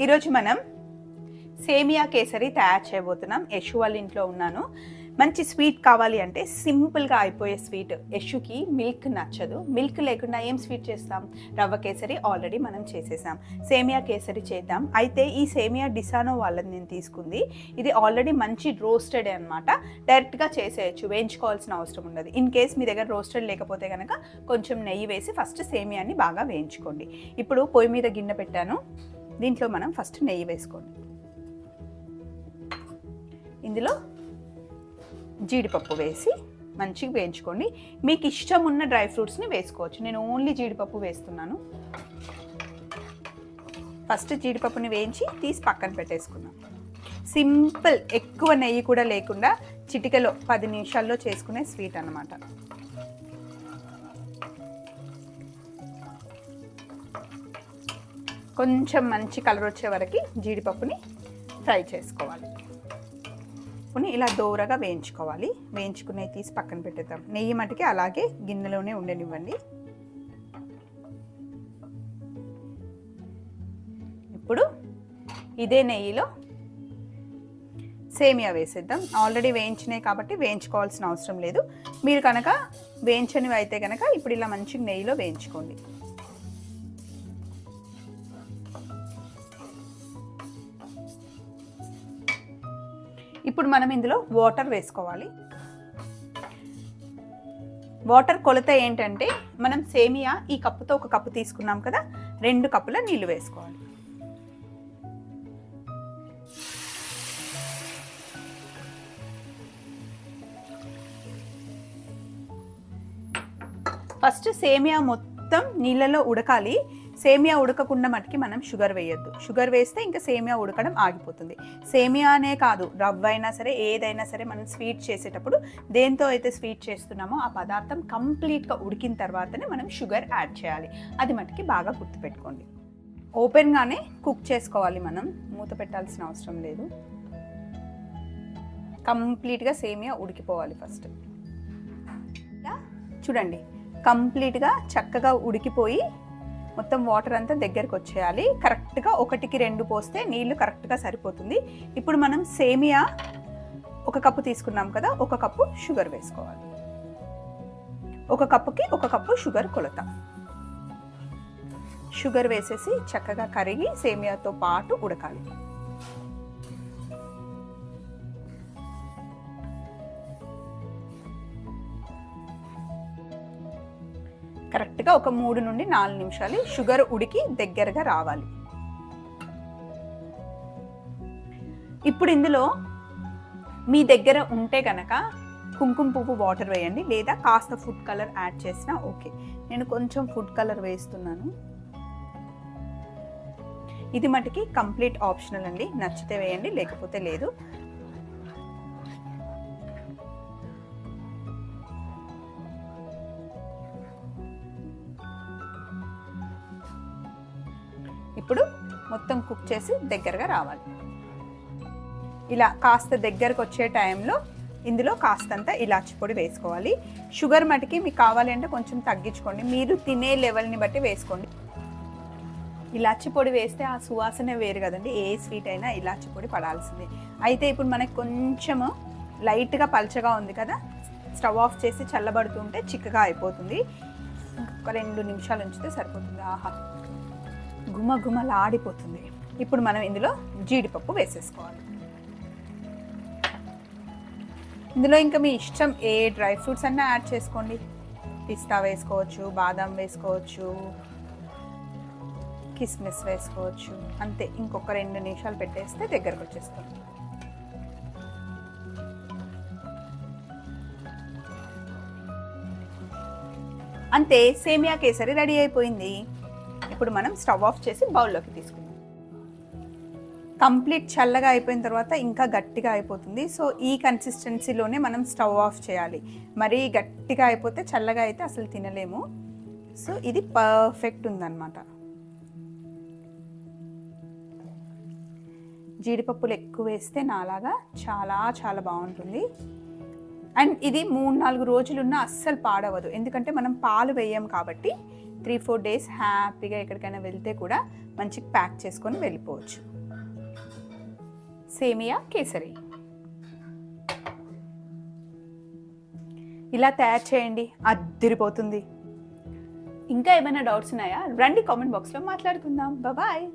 ఈరోజు మనం సేమియా కేసరి తయారు చేయబోతున్నాం. యశు వాళ్ళ ఇంట్లో ఉన్నాను. మంచి స్వీట్ కావాలి అంటే సింపుల్గా అయిపోయే స్వీట్ యశుకి మిల్క్ నచ్చదు. మిల్క్ లేకుండా ఏం స్వీట్ చేస్తాం? రవ్వ కేసరి ఆల్రెడీ మనం చేసేసాం. సేమియా కేసరి చేద్దాం. అయితే ఈ సేమియా డిసానో వాళ్ళని నేను తీసుకుంది. ఇది ఆల్రెడీ మంచి రోస్టెడ్ అనమాట డైరెక్ట్గా చేసేయచ్చు. వేయించుకోవాల్సిన అవసరం ఉండదు. ఇన్ కేస్ మీ దగ్గర రోస్టెడ్ లేకపోతే కనుక కొంచెం నెయ్యి వేసి ఫస్ట్ సేమియాని బాగా వేయించుకోండి. ఇప్పుడు పొయ్యి మీద గిన్నె పెట్టాను. దీంట్లో మనం ఫస్ట్ నెయ్యి వేసుకోండి. ఇందులో జీడిపప్పు వేసి మంచిగా వేయించుకోండి. మీకు ఇష్టం ఉన్న డ్రై ఫ్రూట్స్ని వేసుకోవచ్చు. నేను ఓన్లీ జీడిపప్పు వేస్తున్నాను. ఫస్ట్ జీడిపప్పుని వేయించి తీసి పక్కన పెట్టేసుకున్నాం సింపుల్ ఎక్కువ నెయ్యి కూడా లేకుండా చిటికలో పది నిమిషాల్లో చేసుకునే స్వీట్ అన్నమాట. కొంచెం మంచి కలర్ వచ్చే వరకు జీడిపప్పుని ఫ్రై చేసుకోవాలి. పప్పుని ఇలా దోరగా వేయించుకోవాలి. వేయించుకునే తీసి పక్కన పెట్టేద్దాం. నెయ్యి మటుకి అలాగే గిన్నెలోనే ఉండనివ్వండి. ఇప్పుడు ఇదే నెయ్యిలో సేమియా వేసేద్దాం. ఆల్రెడీ వేయించినాయి కాబట్టి వేయించుకోవాల్సిన అవసరం లేదు. మీరు కనుక వేయించనివి అయితే కనుక ఇప్పుడు ఇలా మంచి నెయ్యిలో వేయించుకోండి. ఇప్పుడు మనం ఇందులో వాటర్ వేసుకోవాలి. వాటర్ కొలత ఏంటంటే మనం సేమియా ఈ కప్పుతో ఒక కప్పు తీసుకున్నాం కదా రెండు కప్పుల నీళ్ళు వేసుకోవాలి. ఫస్ట్ సేమియా మొత్తం మొత్తం నీళ్ళలో ఉడకాలి. సేమియా ఉడకకుండా మటుకి మనం షుగర్ వేయొద్దు. షుగర్ వేస్తే ఇంకా సేమియా ఉడకడం ఆగిపోతుంది. సేమియానే కాదు రవ్వ అయినా సరే ఏదైనా సరే మనం స్వీట్ చేసేటప్పుడు దేంతో అయితే స్వీట్ చేస్తున్నామో ఆ పదార్థం కంప్లీట్గా ఉడికిన తర్వాతనే మనం షుగర్ యాడ్ చేయాలి. అది మటుకి బాగా గుర్తుపెట్టుకోండి. ఓపెన్గానే కుక్ చేసుకోవాలి మనం. మూత పెట్టాల్సిన అవసరం లేదు. కంప్లీట్గా సేమియా ఉడికిపోవాలి ఫస్ట్. చూడండి. కంప్లీట్గా చక్కగా ఉడికిపోయి మొత్తం వాటర్ అంతా దగ్గరకు వచ్చేయాలి. కరెక్ట్గా ఒకటికి రెండు పోస్తే నీళ్ళు కరెక్ట్గా సరిపోతుంది. ఇప్పుడు మనం సేమియా ఒక కప్పు తీసుకున్నాం కదా ఒక కప్పు షుగర్ వేసుకోవాలి. ఒక కప్పుకి ఒక కప్పు షుగర్ కొలత. షుగర్ వేసేసి చక్కగా కరిగి సేమియాతో పాటు ఉడకాలి. కరెక్ట్గా ఒక మూడు నుండి నాలుగు నిమిషాలు షుగర్ ఉడికి దగ్గరగా రావాలి. ఇప్పుడు ఇందులో మీ దగ్గర ఉంటే కనుక కుంకుమ పువ్వు వాటర్ వేయండి లేదా కాస్త ఫుడ్ కలర్ యాడ్ చేసినా ఓకే. నేను కొంచెం ఫుడ్ కలర్ వేస్తున్నాను. ఇది మటుకి కంప్లీట్ ఆప్షనల్ అండి. నచ్చితే వేయండి లేకపోతే లేదు. ఇప్పుడు మొత్తం కుక్ చేసి దగ్గరగా రావాలి. ఇలా కాస్త దగ్గరకు వచ్చే టైంలో ఇందులో కాస్తంత ఇలాచి పొడి వేసుకోవాలి. షుగర్ మటుకి మీకు కావాలి అంటే కొంచెం తగ్గించుకోండి. మీరు తినే లెవెల్ని బట్టి వేసుకోండి. ఇలాచి పొడి వేస్తే ఆ సువాసనే వేరు కదండి. ఏ స్వీట్ అయినా ఇలాచి పొడి పడాల్సిందే. అయితే ఇప్పుడు మనకి కొంచెము లైట్గా పల్చగా ఉంది కదా స్టవ్ ఆఫ్ చేసి చల్లబడుతుంటే చిక్కగా అయిపోతుంది. ఇంకొక రెండు నిమిషాలు ఉంచితే సరిపోతుంది. ఆహా! గుమగుమలాడిపోతుంది. ఇప్పుడు మనం ఇందులో జీడిపప్పు వేసేసుకోవాలి. ఇందులో ఇంకా మీ ఇష్టం ఏ డ్రై ఫ్రూట్స్ అన్నా యాడ్ చేసుకోండి. పిస్తా వేసుకోవచ్చు బాదం వేసుకోవచ్చు కిస్మిస్ వేసుకోవచ్చు. అంతే ఇంకొక రెండు నిమిషాలు పెట్టేస్తే దగ్గరకు వచ్చేస్తుంది అంతే సేమియా కేసరి రెడీ అయిపోయింది. ఇప్పుడు మనం స్టవ్ ఆఫ్ చేసి బౌల్లోకి తీసుకుందాం. కంప్లీట్ చల్లగా అయిపోయిన తర్వాత ఇంకా గట్టిగా అయిపోతుంది. సో ఈ కన్సిస్టెన్సీలోనే మనం స్టవ్ ఆఫ్ చేయాలి. మరీ గట్టిగా అయిపోతే చల్లగా అయితే అసలు తినలేము. సో ఇది పర్ఫెక్ట్ ఉందన్నమాట. జీడిపప్పులు ఎక్కువ వేస్తే నాలాగా చాలా చాలా బాగుంటుంది. అండ్ ఇది మూడు నాలుగు రోజులున్న అస్సలు పాడవదు. ఎందుకంటే మనం పాలు వేయం కాబట్టి త్రీ ఫోర్ డేస్ హ్యాపీగా ఎక్కడికైనా వెళ్తే కూడా మంచిగా ప్యాక్ చేసుకొని వెళ్ళిపోవచ్చు. సేమియా కేసరి. ఇలా తయారు చేయండి. అద్దిరిపోతుంది. ఇంకా ఏమైనా డౌట్స్ ఉన్నాయా? రండి కామెంట్ బాక్స్లో మాట్లాడుకుందాం. బాయ్